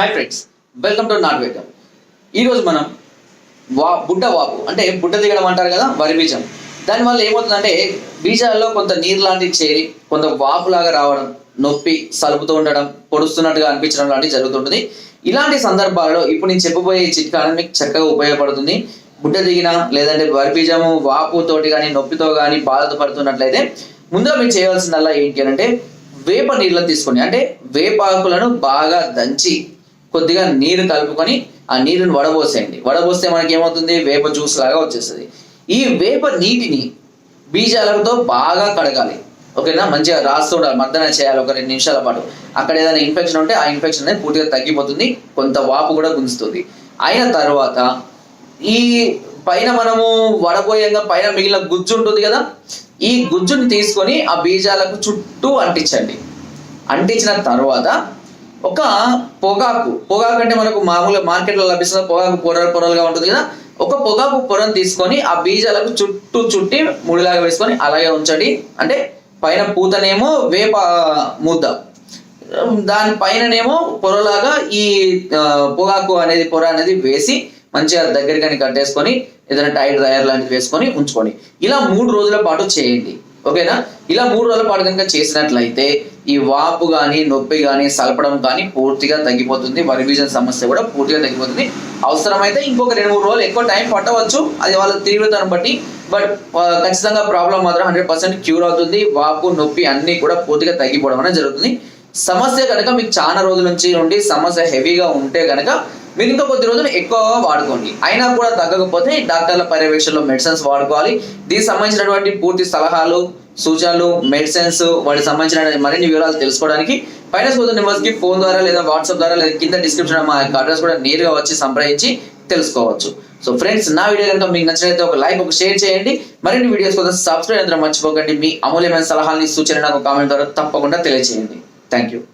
Hi friends welcome to not welcome ఈరోజు మనం వా బుడ్డ వాపు అంటే బుడ్డ దిగడం అంటారు కదా వరి బీజం. దానివల్ల ఏమవుతుందంటే బీజాల్లో కొంత నీరు లాంటివి చేరి కొంత వాపులాగా రావడం నొప్పి సలుపుతూ ఉండడం పొడుస్తున్నట్టుగా అనిపించడం లాంటివి జరుగుతుంటుంది. ఇలాంటి సందర్భాల్లో ఇప్పుడు నేను చెప్పబోయే చిట్కాలను మీకు చక్కగా ఉపయోగపడుతుంది. బుడ్డ దిగిన లేదంటే వరి బీజము వాపుతోటి కానీ నొప్పితో కానీ బాధ పడుతున్నట్లయితే ముందుగా మీరు చేయవలసిందల్లా ఏంటి అని అంటే వేప నీళ్ళని తీసుకొని అంటే వేపాకులను బాగా దంచి కొద్దిగా నీరు కలుపుకొని ఆ నీరుని వడబోసేయండి. వడబోస్తే మనకి ఏమవుతుంది వేప జ్యూస్ లాగా వచ్చేస్తుంది. ఈ వేప నీటిని బీజాలతో బాగా కడగాలి. ఓకేనా? మంచిగా రాస్తూ ఉండాలి. మర్దన చేయాలి ఒక రెండు నిమిషాల పాటు. అక్కడ ఏదైనా ఇన్ఫెక్షన్ ఉంటే ఆ ఇన్ఫెక్షన్ అనేది పూర్తిగా తగ్గిపోతుంది. కొంత వాపు కూడా గుంజుతుంది. అయిన తర్వాత ఈ పైన మనము వడబోయంగా పైన మిగిలిన గుజ్జు ఉంటుంది కదా? ఈ గుజ్జుని తీసుకొని ఆ బీజాలకు చుట్టూ అంటించండి. అంటించిన తర్వాత ఒక పొగాకు పొగాకు అంటే మనకు మామూలుగా మార్కెట్లో లభిస్తున్న పొగాకు పొరలు పొరలుగా ఉంటుంది కదా. ఒక పొగాకు పొరను తీసుకొని ఆ బీజాలకు చుట్టూ చుట్టి ముడిలాగా వేసుకొని అలాగే ఉంచండి. అంటే పైన పూతనేమో వేప ముద్ద. దాని పైననేమో పొరలాగా ఈ పొగాకు అనేది పొర అనేది వేసి మంచిగా దగ్గరికి కట్టేసుకొని ఏదైనా టైర్ టైర్ లాంటివి వేసుకొని ఉంచుకోండి. ఇలా మూడు రోజుల పాటు చేయండి. ఓకేనా? ఇలా మూడు రోజుల పాటు కనుక చేసినట్లయితే ఈ వాపు కానీ నొప్పి కానీ సలపడం కానీ పూర్తిగా తగ్గిపోతుంది. వరి సమస్య కూడా పూర్తిగా తగ్గిపోతుంది. అవసరమైతే ఇంకొక రెండు మూడు రోజులు ఎక్కువ టైం పట్టవచ్చు. అది వాళ్ళ తీవ్రతను బట్టి. బట్ ఖచ్చితంగా ప్రాబ్లం మాత్రం హండ్రెడ్ పర్సెంట్ క్యూర్ అవుతుంది. వాపు నొప్పి అన్నీ కూడా పూర్తిగా తగ్గిపోవడం అనేది జరుగుతుంది. సమస్య కనుక మీకు చాలా రోజుల నుంచి నుండి సమస్య హెవీగా ఉంటే కనుక మీరు ఇంకా కొద్ది రోజులు ఎక్కువగా వాడుకోండి. అయినా కూడా తగ్గకపోతే డాక్టర్ల పర్యవేక్షణలో మెడిసిన్స్ వాడుకోవాలి. దీనికి సంబంధించినటువంటి పూర్తి సలహాలు సూచనలు మెడిసిన్స్ వాటికి సంబంధించిన మరిన్ని వివరాలు తెలుసుకోవడానికి పైన స్కూల్ నెంబర్స్కి ఫోన్ ద్వారా లేదా వాట్సాప్ ద్వారా లేదా కింద డిస్క్రిప్షన్ మా యొక్క అడ్రస్ కూడా నేరుగా వచ్చి సంప్రదించి తెలుసుకోవచ్చు. సో ఫ్రెండ్స్ నా వీడియో కనుక మీకు నచ్చినట్లయితే ఒక లైక్ ఒక షేర్ చేయండి. మరిన్ని వీడియోస్ కోసం సబ్స్క్రైబ్ అందరం మర్చిపోకండి. మీ అమూల్యమైన సలహాలని సూచన నాకు కామెంట్ ద్వారా తప్పకుండా తెలియజేయండి Thank you.